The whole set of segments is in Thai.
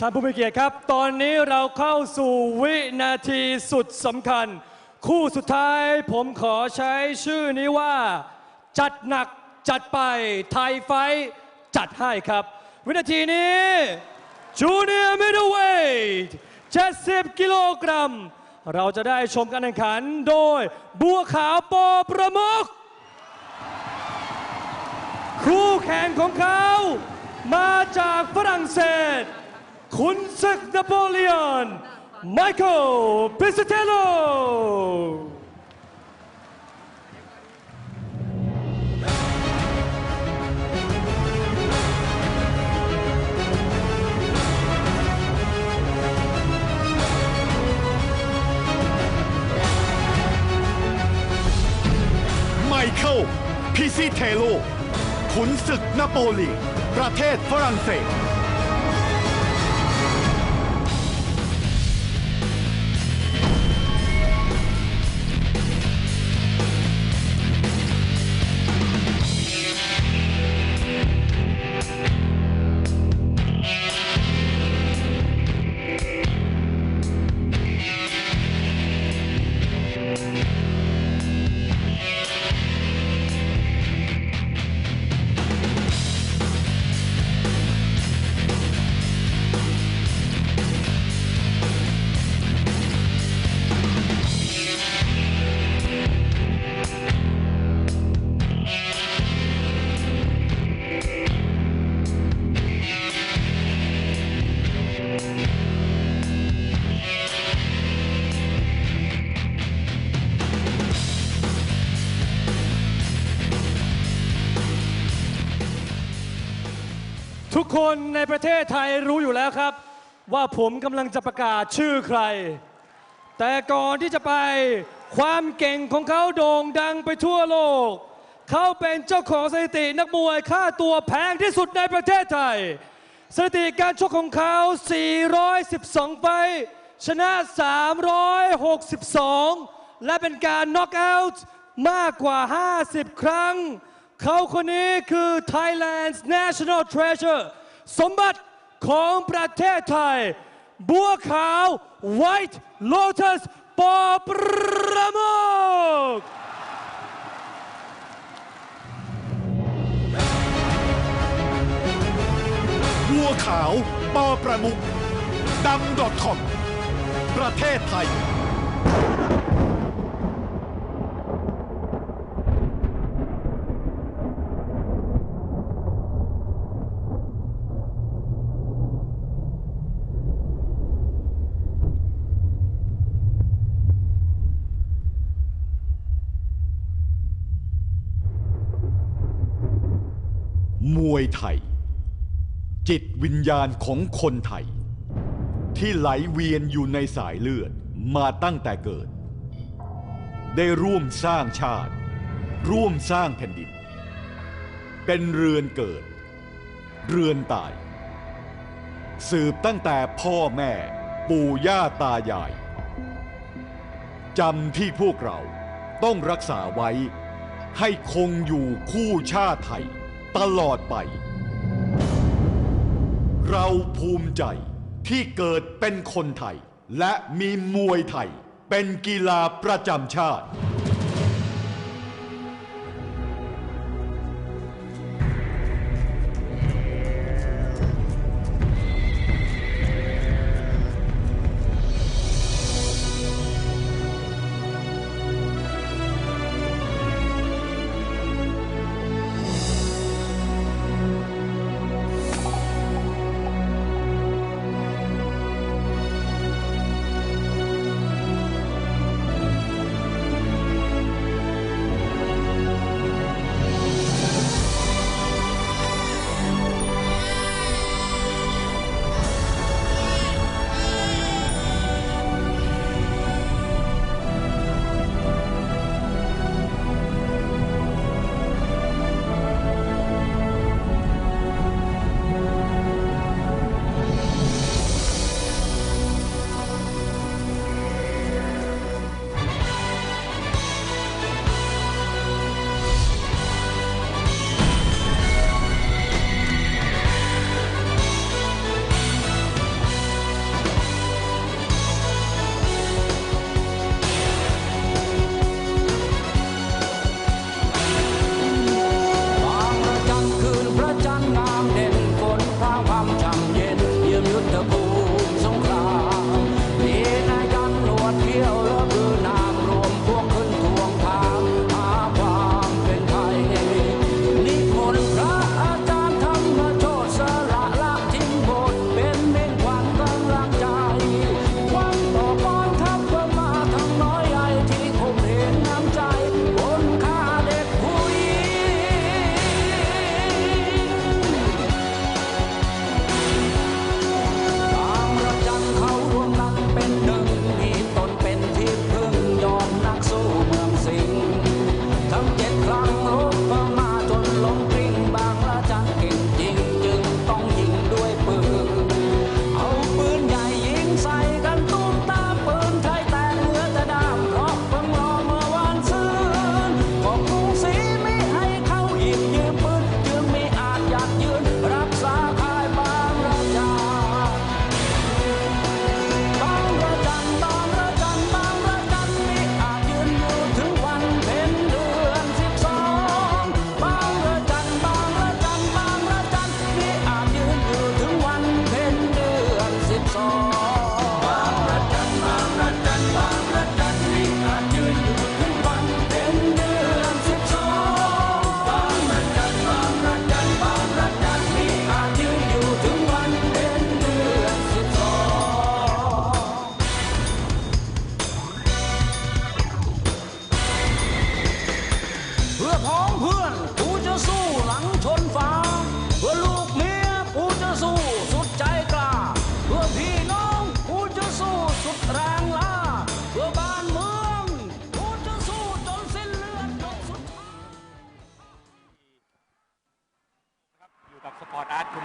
ท่านผู้มีเกียรติครับ ตอนนี้เราเข้าสู่วินาทีสุดสำคัญ คู่สุดท้ายผมขอใช้ชื่อนี้ว่า จัดหนักจัดไปไทยไฟจัดให้ครับ วินาทีนี้จูเนียร์มิดเดิลเวท70 กิโลกรัม เราจะได้ชมการแข่งขันโดย บัวขาวปอประมุขคู่แข่งของเขา มาจากฝรั่งเศส ขุนศึกนโปเลียน ไมเคิลพิสเทโลไมเคิลพิซิเทโลขุนศึกนโปเลียนประเทศฝรั่งเศส คนในประเทศไทยรู้อยู่แล้วครับ ว่าผมกำลังจะประกาศชื่อใคร แต่ก่อนที่จะไปความเก่งของเขาโด่งดังไปทั่วโลก เขาเป็นเจ้าของสถิตินักมวยค่าตัวแพงที่สุดในประเทศไทย สถิติการชกของเขา 412 ไฟ ชนะ 362 และเป็นการน็อกเอาท์มากกว่า 50 ครั้ง เขาคนนี้คือ Thailand's National Treasure สมบัติของประเทศไทย บัวขาว White Lotus ปอประโมกบัวขาวปอประมุกดำ .com ประเทศไทย ม วยไทย จิตวิญญาณของคนไทย ที่ไหลเวียนอยู่ในสายเลือดมาตั้งแต่เกิด ได้ร่วมสร้างชาติ ร่วมสร้างแผ่นดิน เป็นเรือนเกิด เรือนตาย สืบตั้งแต่พ่อแม่ปู่ย่าตายายจำที่พวกเราต้องรักษาไว้ให้คงอยู่คู่ชาติไทย ตลอดไป เราภูมิใจที่เกิดเป็นคนไทย และมีมวยไทย เป็นกีฬาประจำชาติ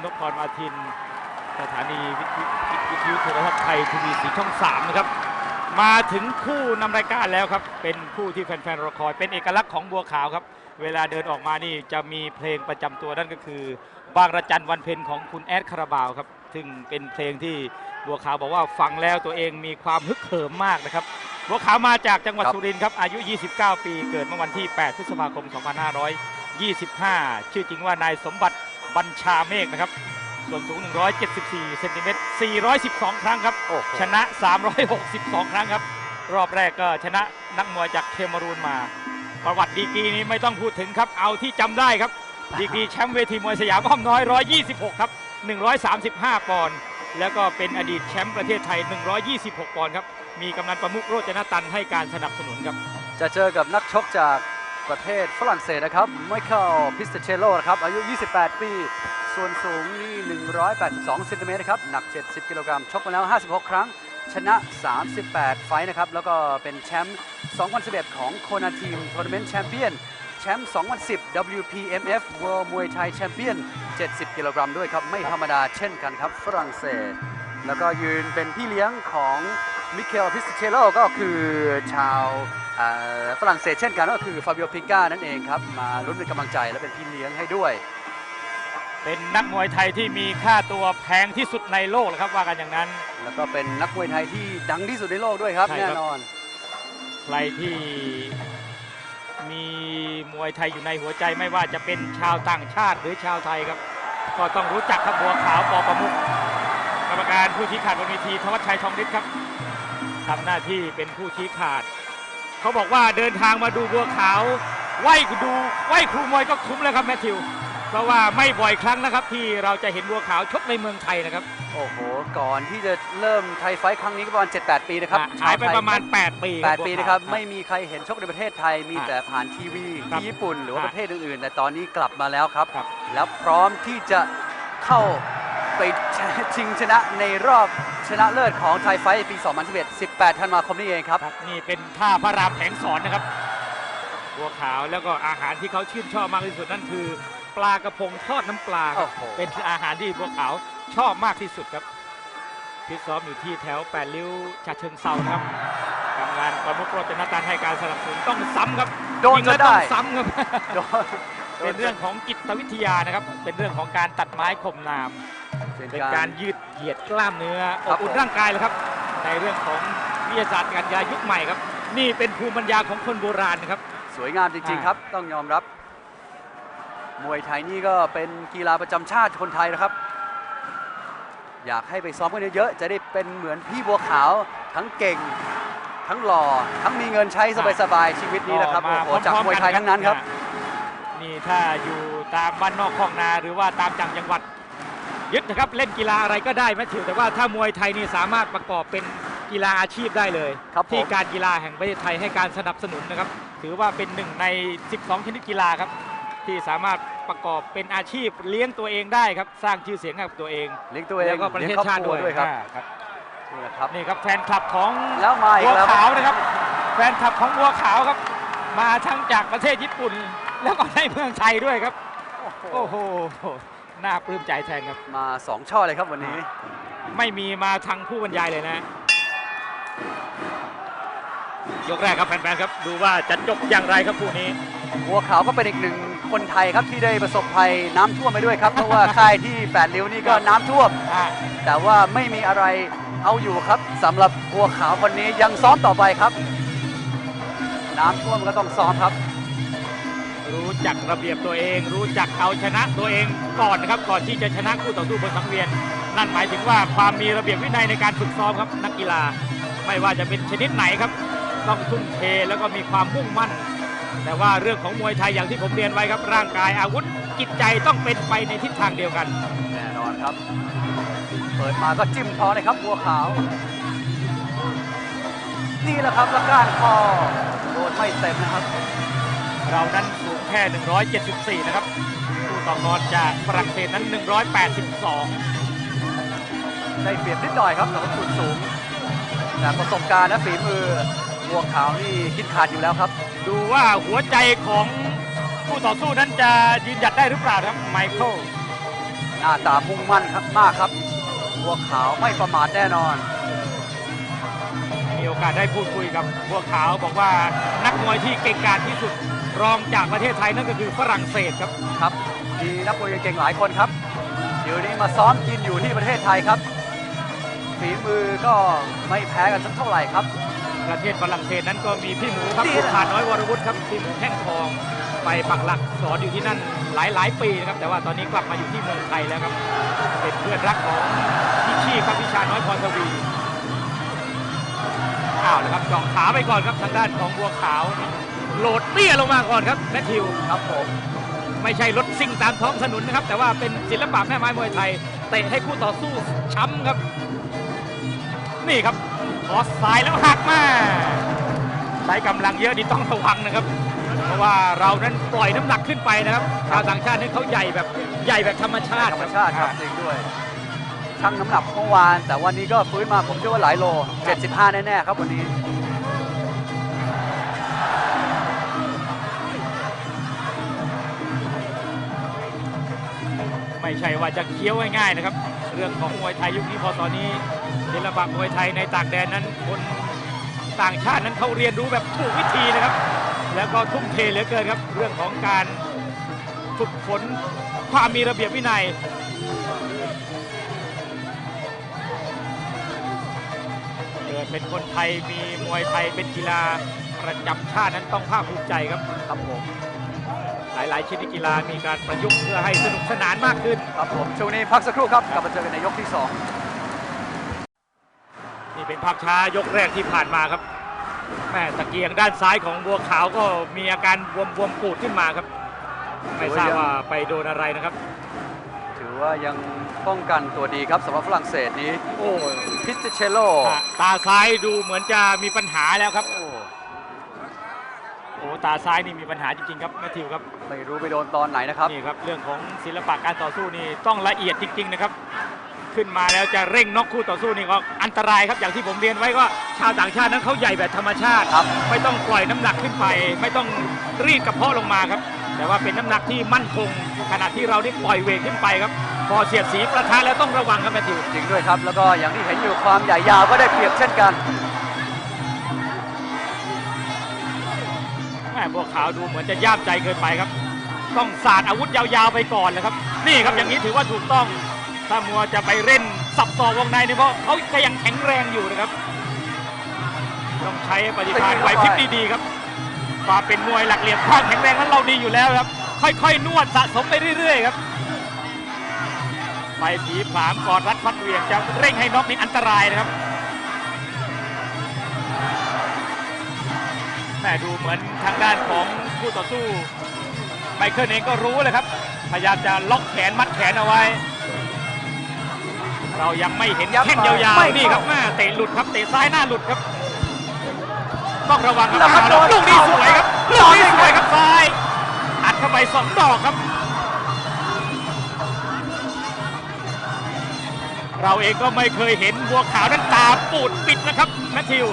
นพพรมาทิน สถานีวิทยุโทรทัศน์ไทยทีวีสีช่อง3นะครับ มาถึงคู่นำรายการแล้วครับ เป็นคู่ที่แฟนๆรอคอย เป็นเอกลักษณ์ของบัวขาวครับ เวลาเดินออกมานี่จะมีเพลงประจำตัวนั่นก็คือบางระจันวันเพ็ญของคุณแอดคาราบาวครับ ซึ่งเป็นเพลงที่บัวขาวบอกว่าฟังแล้วตัวเองมีความฮึกเหิมมากนะครับบัวขาวมาจากจังหวัดสุรินทร์ครับ อายุ 29 ปี เกิดเมื่อวันที่ 8 พฤษภาคม 2525 ชื่อจริงว่านายสมบัติ บัญชาเมฆนะครับ ส่วนสูง 174 เซนติเมตร 412 ครั้งครับโอ้โหชนะ 362 ครั้งครับ รอบแรกก็ชนะนักมวยจากเคมารูนมา ประวัติดีกรีนี้ไม่ต้องพูดถึงครับ เอาที่จำได้ครับ ดีกรีแชมป์เวทีมวยสยามอ้อมน้อย 126 ครับ 135 ปอนด์ แล้วก็เป็นอดีตแชมป์ประเทศไทย 126 ปอนด์ครับ มีกำนันประมุขโรจนตันให้การสนับสนุนครับ จะเจอกับนักชกจาก ประเทศฝรั่งเศสนะครับไมเคิลพิสเตเชโลนะครับอายุ 28 ปี ส่วนสูงนี่ 182เซนติเมตรนะครับหนัก 70 กิโลกรัมชกมาแล้ว 56 ครั้ง ชนะ 38 ไฟนะครับ แล้วก็เป็นแชมป์ 2011 ของโคนาทีมทัวร์นาเมนต์แชมเปี้ยนแชมป์ 2010 WPMF World Muay Thai Champion 70 กิโลกรัมด้วยครับ ไม่ธรรมดาเช่นกันครับ ฝรั่งเศส แล้วก็ยืนเป็นพี่เลี้ยงของ มิเคลพิสเชโลก็คือชาวเอ่อฝรั่งเศสเช่นกันก็คือฟาบิโอพิก้านั่นเองครับ มาลุ้นเป็นกำลังใจและเป็นพี่เลี้ยงให้ด้วย เป็นนักมวยไทยที่มีค่าตัวแพงที่สุดในโลกเลยครับว่ากันอย่างนั้น แล้วก็เป็นนักมวยไทยที่ดังที่สุดในโลกด้วยครับใช่ครับแน่นอน ใครที่มีมวยไทยอยู่ในหัวใจไม่ว่าจะเป็นชาวต่างชาติหรือชาวไทยครับ ก็ต้องรู้จักครับบัวขาวปอประมุขกรรมการผู้ชี้ขาดบนเวทีธวัชชัยทองฤทธิ์ครับ ทำหน้าที่เป็นผู้ชี้ขาด เขาบอกว่าเดินทางมาดูบัวขาวไหวดูไหวครูมวยก็คุ้มแล้วครับแมทธิว เพราะว่าไม่บ่อยครั้งนะครับ ที่เราจะเห็นบัวขาวชกในเมืองไทยนะครับ โอ้โห ก่อนที่จะเริ่มไทยไฟท์ครั้งนี้ก็ประมาณ 7-8 ปีนะครับอะหายไปประมาณ 8 ปี8ปีนะครับบัวขาวไม่มีใครเห็นชกในประเทศไทย มีอะแต่ผ่านทีวีครับที่ญี่ปุ่นหรือว่าอะประเทศอื่นๆ แต่ตอนนี้กลับมาแล้วครับครับแล้วพร้อมที่จะเข้า ไปชิงชนะในรอบชนะเลิศของไทยไฟท์ปี 2011 18 ธันวาคมนี้เองครับครับ นี่เป็นท่าพระรามแผงสอนนะครับ บัวขาวแล้วก็อาหารที่เขาชื่นชอบมากที่สุดนั่นคือ ปลากระพงทอดน้ำปลาครับโอ้โหเป็นอาหารที่บัวขาวชอบมากที่สุดครับพิตซ้อมอยู่ที่แถวแปดริ้วฉะเชิงเซานะครับทำงานประมุขโรจนตันให้การสนับสนุนต้องซ้ำครับโดนยิงแล้วจะได้ต้องซ้ำครับโดนเป็นเรื่องของจิตวิทยานะครับ เป็นเรื่องของการตัดไม้ข่มนาม เป็นเป็นการการยืดเหยียดกล้ามเนื้อคอรับบอุ่นผมร่างกายเลยครับ ในเรื่องของวิทยาศาสตร์การกีฬายุคใหม่ครับ นี่เป็นภูมิปัญญาของคนโบราณนะครับ สวยงามจริงๆอ่าครับ ต้องยอมรับ มวยไทยนี่ก็เป็นกีฬาประจำชาติคนไทยนะครับ อยากให้ไปซ้อมกันเยอะๆจะได้เป็นเหมือนพี่บัวขาวทั้งเก่ง ทั้งหล่อทั้งมีเงินใช้สบายๆชีวิตนี้นะครับโอ้โหจากมวยไทยทั้งนั้นครับนี่ถ้าอยู่ตามบ้านนอกคลองนาหรือว่าตามจังจังหวัด ยึดนะครับเล่นกีฬาอะไรก็ได้แมทธิวแต่ว่าถ้ามวยไทยนี่สามารถประกอบเป็นกีฬาอาชีพได้เลยครับผมที่การกีฬาแห่งประเทศไทยให้การสนับสนุนนะครับ ถือว่าเป็นหนึ่งใน 12 ชนิดกีฬาครับ ที่สามารถประกอบเป็นอาชีพเลี้ยงตัวเองได้ครับ สร้างชื่อเสียงให้กับตัวเองเลี้ยงตัวเองแล้วก็ประเทศชาติลี้ด้งวยครอบครัครับอ่าครับนี่แหละครับ นี่ครับแฟนคลับของแล้วมาอีบักวแล้วคขารับวนะครับ แฟนคลับของบัวขาวครับ มาทั้งจากประเทศญี่ปุ่น แล้วก็ในเมืองไทยด้วยครับ โอ้โอ้โหโห น่าปลื้มใจแทนครับ มาสองช่อเลยครับวันนี้ ไม่มีมาทางผู้บรรยายเลยนะ ยกแรกครับแฟนๆครับ ดูว่าจะจบอย่างไรครับคู่นี้ บัวขาวก็เป็นอีกหนึ่งคนไทยครับที่ได้ประสบภัยน้ำท่วมไปด้วยครับ เพราะว่าค่ายที่แปดริ้วนี่ก็น้ำท่วม อ่าแต่ว่าไม่มีอะไรเอาอยู่ครับสำหรับบัวขาวคนนี้ยังซ้อมต่อไปครับ น้ำท่วมก็ต้องซ้อมครับ รู้จักระเบียบตัวเอง รู้จักเอาชนะตัวเองก่อนนะครับก่อนที่จะชนะคู่ต่อสู้บนสังเวียน นั่นหมายถึงว่าความมีระเบียบวินัยในการฝึกซ้อมครับนักกีฬา ไม่ว่าจะเป็นชนิดไหนครับ ต้องทุ่มเทแล้วก็มีความมุ่งมั่น แต่ว่าเรื่องของมวยไทยอย่างที่ผมเรียนไว้ครับร่างกายอาวุธจิตใจต้องเป็นไปในทิศทางเดียวกันแน่นอนครับ เปิดมาก็จิ้มท้องเลยครับบัวขาวนี่แหละครับและก้านคอโดนไม่เต็มนะครับ เรานั้นสูง แค่ 174 นะครับคู่ต่อกรจากฝรั่งเศสนั้น 182 ได้เปรียบนิดหน่อยครับสำหรับส่วนสูงแต่ประสบการณ์และฝีมือบัวขาวนี่คิดขาดอยู่แล้วครับ ดูว่าหัวใจของคู่ต่อสู้นั้นจะยืนหยัดได้หรือเปล่าครับไมเคิลหน้าตามุ่งมั่นครับมากครับบัวขาวไม่ประมาทแน่นอน มีโอกาสได้พูดคุยกับบัวขาวบอกว่านักมวยที่เก่งกาจที่สุด รองจากประเทศไทยนั่นก็คือฝรั่งเศสครับครับมีนักมวยเก่งๆหลายคนครับเดี๋ยวนี้มาซ้อมกินอยู่ที่ประเทศไทยครับฝีมือก็ไม่แพ้กันสักเท่าไหร่ครับ ประเทศฝรั่งเศสนั้นก็มีพี่หมูครับดีผู้นะขาดน้อยวรวุฒิครับพี่หมูแท่งทองไปปักหลักสอนอยู่ที่นั่นหลายหลายๆปีนะครับ แต่ว่าตอนนี้กลับมาอยู่ที่เมืองไทยแล้วครับ เป็นเพื่อนรักของพี่ชีพครับพิชาน้อยพรทวีอ้าวแล้วครับจ่องขาไปก่อนครับทางด้านของบัวขาว โหลดเตี้ยลงมาก่อนครับแมทธิวครับผมไม่ใช่รถซิ่งตามท้องถนนนะครับ แต่ว่าเป็นศิลปะแม่ไม้มวยไทยเตะให้คู่ต่อสู้ช้ำครับ นี่ครับขอสายแล้วหักมาใช้กำลังเยอะนี่ต้องระวังนะครับ เพราะว่าเรานั้นปล่อยน้ำหนักขึ้นไปนะครับชาวต่างชาตินี่เขาใหญ่แบบใหญ่แบบธรรมชาติธรรมชาติครับจริงด้วยชั่งน้ำหนักเมื่อวาน แต่วันนี้ก็ฟื้นมาผมเชื่อว่าหลายโล 75 แน่ๆครับวันนี้ ไม่ใช่ว่าจะเคี้ยวง่ายๆนะครับ เรื่องของมวยไทยยุคนี้พอตอนนี้ศิลปะมวยไทยในต่างแดนนั้นคนต่างชาตินั้นเขาเรียนรู้แบบถูกวิธีนะครับ แล้วก็ทุ่มเทเหลือเกินครับ เรื่องของการฝึกฝนความมีระเบียบวินัยเกิดเป็นคนไทยมีมวยไทยเป็นกีฬาประจำชาตินั้นต้องภาคภูมิใจครับครับผม หลาย ๆ ชนิดกีฬามีการประยุกต์เพื่อให้สนุกสนานมากขึ้น ครับผมช่วงนี้พักสักครู่ครับกลับมาเจอกันในยกที่นี่เป็นภาพช้ายกแรกที่ผ่านมาครับแม่ตะเกียงด้านซ้ายของบัวขาวก็มีอาการบวมบวมๆปูดขึ้นมาครับ ไม่ทราบว่าไปโดนอะไรนะครับ2ถือว่ายังป้องกันตัวดีครับสำหรับฝรั่งเศสนี้ โอ้พิสเชโลตาซ้ายดูเหมือนจะมีปัญหาแล้วครับโอ้โอ้ ตาซ้ายนี่มีปัญหาจริงๆครับแมทธิวครับไม่รู้ไปโดนตอนไหนนะครับนี่ครับเรื่องของศิลปะการต่อสู้นี่ต้องละเอียดจริง ๆนะครับ ขึ้นมาแล้วจะเร่งน็อกคู่ต่อสู้นี่ก็อันตรายครับอย่างที่ผมเรียนไว้ก็ชาวต่างชาตินั้นเขาใหญ่แบบธรรมชาติครับไม่ต้องปล่อยน้ำหนักขึ้นไป ไม่ต้องรีดกระเพาะลงมาครับ แต่ว่าเป็นน้ำหนักที่มั่นคงขณะที่เราได้ปล่อยเวทขึ้นไปครับพอเสียดสีประทะแล้วต้องระวังครับแมทธิวจริงด้วยครับแล้วก็อย่างที่เห็นอยู่ความใหญ่ยาวก็ได้เปรียบเช่นกัน บัวขาวดูเหมือนจะย่ามใจเกินไปครับ ต้องสาดอาวุธยาวๆไปก่อนเลยครับ นี่ครับอย่างนี้ถือว่าถูกต้อง ถ้ามัวจะไปเล่นสับต่อวงในเนี่ยเพราะเขาก็ยังแข็งแรงอยู่นะครับ ต้องใช้ปฏิภาณไหวพริบดีๆครับความเป็นมวยหลักเหลี่ยมความแข็งแรงนั้นเราดีอยู่แล้วครับ ค่อยๆ นวดสะสมไปเรื่อยๆครับไปผีผามกอดรัดฟัดเหวียงจะเร่งให้น็อกนี่อันตรายนะครับ แม่ดูเหมือนทางด้านของคู่ต่อสู้ไมเคิลเองก็รู้เลยครับ พยายามจะล็อกแขนมัดแขนเอาไว้ เรายังไม่เห็นยับแข้งไปยาวไม่ๆนี่ครับเข้าแม่เตะหลุดครับเตะซ้ายหน้าหลุดครับต้องระวังครับแล้วครับเอาแล้วโดนลูกนี้สวยครับโดลูกนนี้ได้สไงวยครับซ้าย อัดเข้าไปสองดอกครับ เราเองก็ไม่เคยเห็นบัวขาวนั้นตาปูดปิดนะครับแมทธิว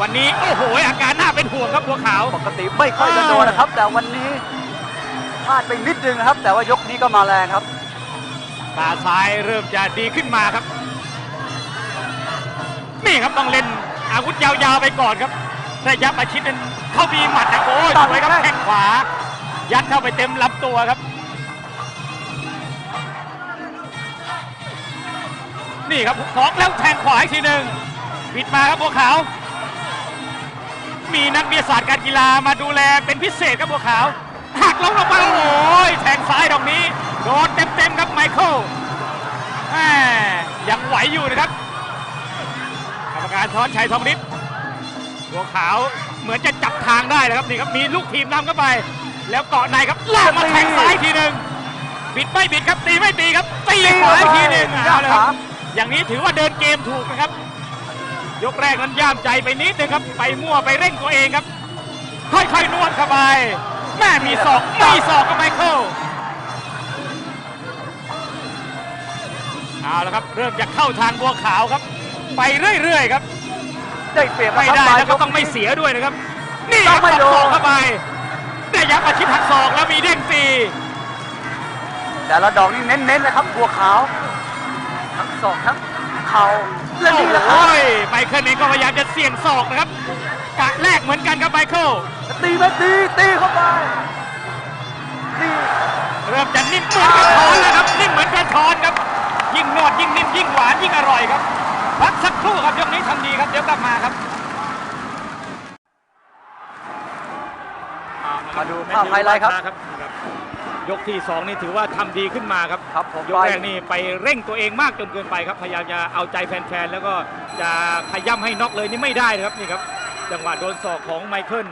วันนี้โอ้โหอาการน่าเป็นห่วงครับบัวขาว ปกติไม่ค่อยจะโดนนะครับ แต่วันนี้พลาดไปนิดนึงนะครับ แต่ว่ายกนี้ก็มาแรงครับตาซ้ายเริ่มจะดีขึ้นมาครับ นี่ครับต้องเล่นอาวุธยาวๆไปก่อนครับระยะประชิดนั้นเขามีหมัดนะโอ้ยตัดสวยครับได้แข้งขวา ยัดเข้าไปเต็มลำตัวครับ นี่ครับหุกท้องแล้วแทงขวาอีกทีหนึ่งปิดมาครับบัวขาว มีนักวิทยาศาสตร์การกีฬามาดูแลเป็นพิเศษครับบัวขาวหักล้มลงไปโอ้ยแทงซ้ายดอกนี้โดนเต็มๆครับไมเคิลแหม่ยังไหวอยู่นะครับกรรมการช้อนชัยทองฤทธิ์บัวขาวเหมือนจะจับทางได้นะครับนี่ครับมีลูกทีมนำเข้าไป แล้วเกาะในครับลากมาแทงซ้ายทีหนึ่งบิดไม่บิดครับตีไม่ตีครับตีขวาอีกทีหนึ่งเอาเลยครับอย่างนี้ถือว่าเดินเกมถูกนะครับ ยกแรกนั้นย่ามใจไปนิดนึงครับ ไปมั่วไปเร่งตัวเองครับ ค่อยๆนวดเข้าไป แม่มีศอกมีศอกกับไมเคิลเอาละครับ เริ่มจะเข้าทางบัวขาวครับ ไปเรื่อยๆครับ ได้เปรียบไม่นะครับได้ปลายแล้วยก็กต้องไม่นี้เสียด้วยนะครับ นี่ครับต้องไม่ปักโดนศอกเข้าไปได้ยับอาชิตหักศอกแล้วมีเด้งตีแต่ละดอกนี่เน้นๆเลยครับบัวขาว ทั้งศอกทั้งเข่า และนี่แหละครับโอ้ยไมเคิลเองก็พยายามจะเสี่ยงศอกนะครับกะแรกเหมือนกันครับไมเคิลตีมาตีตีเข้าไปตีเริ่มจะนิ่มเหมือนกระท้อนแล้วครับนิ่มเหมือนกระท้อนครับ ยิ่งนวดยิ่งนิ่มยิ่งหวานยิ่งอร่อยครับพักสักครู่ครับยกนี้ทำดีครับเดี๋ยวกลับมาครับมาดูภาพไฮไลท์ครับ ยกที่ 2 นี่ถือว่าทำดีขึ้นมาครับครับผมยกแรกนี่ไปเร่งตัวเองมากจนเกินไปครับพยายามจะเอาใจแฟนๆแล้วก็จะขย้ำให้น็อกเลยนี่ไม่ได้นะครับนี่ครับจังหวะโดนศอกของไมเคิล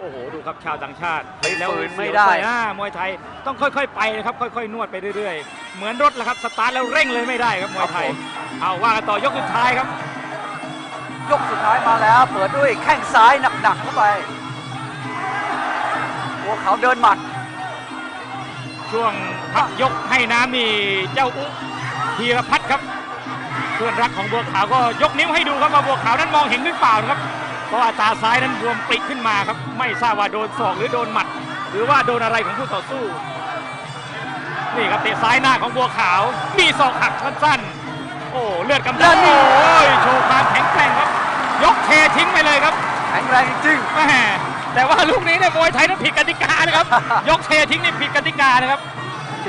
โอ้โหดูครับชาวต่างชาติไม่ฝืนเสียวไม่ได้ปอ่ามวยไทยต้องค่อยๆ ไปนะครับค่อยๆ นวดไปเรื่อยๆ เหมือนรถแหละครับสตาร์ทแล้วเร่งเลยไม่ได้ครับมวยไทยเอาว่ากันต่อยกสุดท้ายครับ ยกสุดท้ายมาแล้วเปิดด้วยแข้งซ้ายหนักๆเข้าไปบัวขาวเดินหมัด ช่วงพักยกให้น้ำนี่เจ้าอุธีรพัฒน์ครับ เพื่อนรักของบัวขาวก็ยกนิ้วให้ดูครับว่าบัวขาวนั้นมองเห็นหรือเปล่านะครับ เพราะว่าตาซ้ายนั้นบวมปริขึ้นมาครับ ไม่ทราบว่าโดนศอกหรือโดนหมัด หรือว่าโดนอะไรของผู้ต่อสู้ นี่ครับเตะซ้ายหน้าของบัวขาว มีศอกหักสั้นๆ โอ้เลือดกำแล้เดาวนี่โอ้ยโชว์ความแข็งแกร่งครับ ยกเททิ้งไปเลยครับ แข็งแรงจริงแม่ แต่ว่าลูกนี้เนี่ยมวยไทยนั้นผิดกติกานะครับ ยกเททิ้งนี่ผิดกติกานะครับ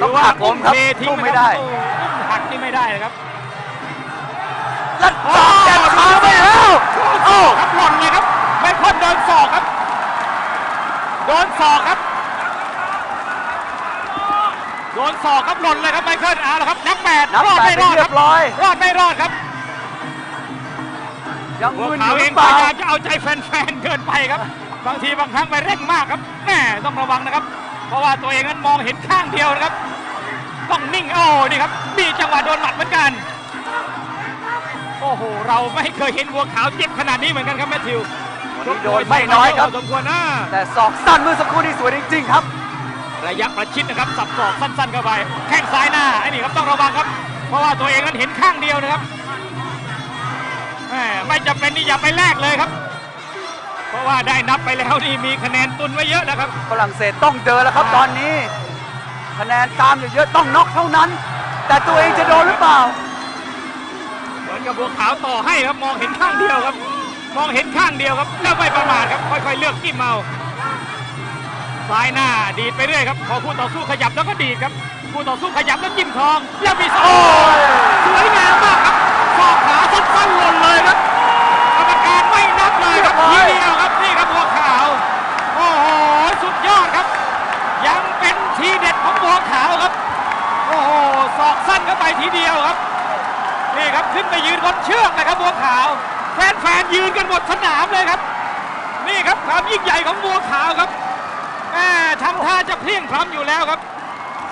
ต้องหักผมครับเททิ้งสู้ไม่ได้นะครับโอ้อุ้มหักนี่ไม่ได้นะครับแล้วศอกแกนขาไปแล้วโอ้ครับหล่นเลยครับไม่พ้นโดนศอกครับ โดนศอกครับ โดนศอกครับหล่นเลยครับไมเคิลเอาละครับนับแปดนับรอดแปดไม่ไปรอดเรีคยรับบร้อยรอดไม่รอดครับยังบัวมึนอขาวยู่หเอรืงอเปพล่ายายามจะเอาใจแฟนๆเกินไปครับ บางทีบางครั้งไปเร่งมากครับแม่ต้องระวังนะครับ เพราะว่าตัวเองนั้นมองเห็นข้างเดียวนะครับ ต้องนิ่งโอ้นี่ครับมีจังหวะโดนหมัดเหมือนกันโอ้โหเราไม่เคยเห็นบัวขาวเจ็บขนาดนี้เหมือนกันครับแมทธิววันนี้โดนไม่น้อยครับสมควรนะแต่ศอกสั้นเมื่อสักครู่นี้สวยจริงๆครับ ระยะประชิดนะครับสับศอกสั้นๆเข้าไปแข้งซ้ายหน้าไอ้นี่ครับต้องระวังครับ เพราะว่าตัวเองนั้นเห็นข้างเดียวนะครับแหม่ไม่จำเป็นนี่อย่าไปแลกเลยครับ เพราะว่าได้นับไปแล้วนี่มีคะแนนตุนไว้เยอะนะครับ ฝรั่งเศสต้องเดินแล้วครับตอนนี้ คะแนนตามอยู่เยอะต้องน็อกเท่านั้น แต่ตัวเองจะโดนหรือเปล่า เหมือนกับบัวขาวต่อให้ครับมองเห็นข้างเดียวครับ มองเห็นข้างเดียวครับแล้วไม่ประมาทครับค่อยๆเลือกจิ้มเอาซ้ายหน้าดีดไปเรื่อยครับพอคู่ต่อสู้ขยับแล้วก็ดีดครับคู่ต่อสู้ขยับแล้วจิ้มทอง แล้วมีศอกโอ้ยสวยงามมากครับศอกขาสั้นๆหล่นเลยครับกรรมการไม่นับเลยครับทีเดียวครับนี่ครับบัวขาว โอ้โหสุดยอดครับ ยังเป็นทีเด็ดของบัวขาวครับ โอ้โหศอกสั้นเข้าไปทีเดียวครับ นี่ครับ ขึ้นไปยืนบนเชือกนะครับบัวขาว แฟนๆยืนกันหมดสนามเลยครับ นี่ครับความยิ่งใหญ่ของบัวขาวครับแหม่ทำท่าจะเพลียงพล้ำอยู่แล้วครับ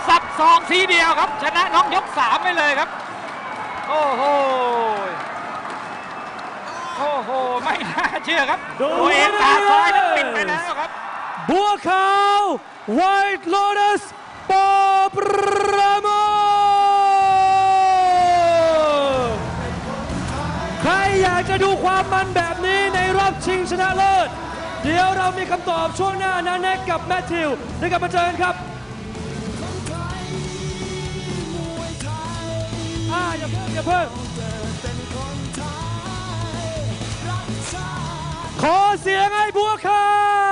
สับสองทีเดียวครับ ชนะน้องยกสามไปเลยครับ โอ้โหโอ้โห ไม่น่าเชื่อครับดูตัวเองตาซ้ายนั้นปิดไปแล้วครับ บัวขาว White Lotus ปอประมท มันแบบนี้ในรอบชิงชนะเลิศ เดี๋ยวเรามีคำตอบช่วงหน้านะแน็กกับแมทธิวเดี๋ยวกลับมาเจอกันครับอ่าอย่าเพิ่งอย่าเพิ่งขอเสียงให้บัวขาว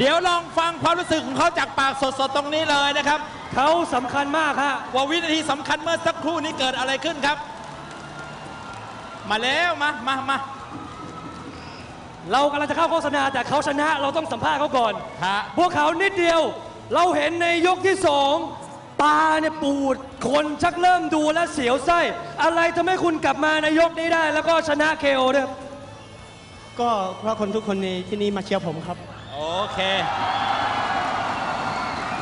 เดี๋ยวลองฟังความรู้สึกของเขาจากปากสดๆตรงนี้เลยนะครับ เขาสำคัญมากฮะว่าวินาทีสำคัญเมื่อสักครู่นี้เกิดอะไรขึ้นครับ มาแล้วมามามาเรากำลังจะเข้าโฆษณาแต่เขาชนะเราต้องสัมภาษณ์เขาก่อน ฮะ พวกเขานิดเดียวเราเห็นในยกที่สองตาเนี่ยปูด คนชักเริ่มดูแล้วเสียวไส้ อะไรทำให้คุณกลับมาในยกนี้ได้ แล้วก็ชนะเคโอด้วยครับก็เพราะคนทุกคนในที่นี่มาเชียร์ผมครับ โอเค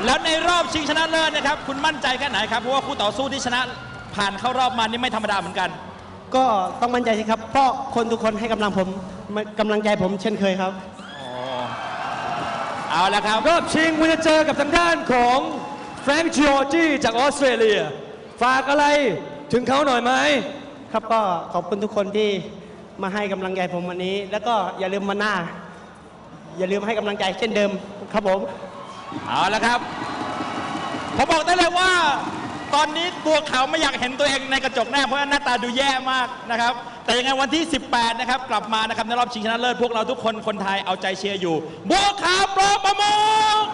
แล้วในรอบชิงชนะเลิศนะครับ คุณมั่นใจแค่ไหนครับ เพราะว่าคู่ต่อสู้ที่ชนะผ่านเข้ารอบมานี่ไม่ธรรมดาเหมือนกัน ก็ต้องมั่นใจสิครับ เพราะคนทุกคนให้กำลังผมกำลังใจผมเช่นเคยครับ เอาละครับ รอบชิงคุณจะเจอกับทางด้านของแฟรงค์จอร์จีจากออสเตรเลีย ฝากอะไรถึงเขาหน่อยไหม ครับก็ขอบคุณทุกคนที่มาให้กำลังใจผมวันนี้ แล้วก็อย่าลืมมาหน้า อย่าลืมให้กำลังใจเช่นเดิมครับผม เอาละครับ ผมบอกได้เลยว่า ตอนนี้บัวขาวไม่อยากเห็นตัวเองในกระจกหน้าเพราะว่าหน้าตาดูแย่มากนะครับ แต่ยังไงวันที่ 18 นะครับ กลับมานะครับในรอบชิงชนะเลิศพวกเราทุกคนคนไทยเอาใจเชียร์อยู่ บัวขาวโปรประมุก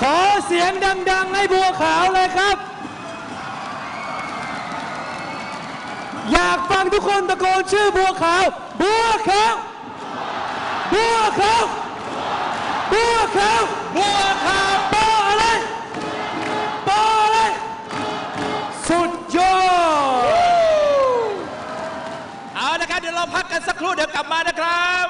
ขอเสียงดัง ๆ ให้บัวขาวเลยครับ อยากฟังทุกคนตะโกนชื่อบัวขาว บัวขาว บัวขาวบัวขาวบัวขาวปออะไรปออะไรสุดยอด เอาละครับเดี๋ยวเราพักกันสักครู่เดี๋ยวกลับมานะครับ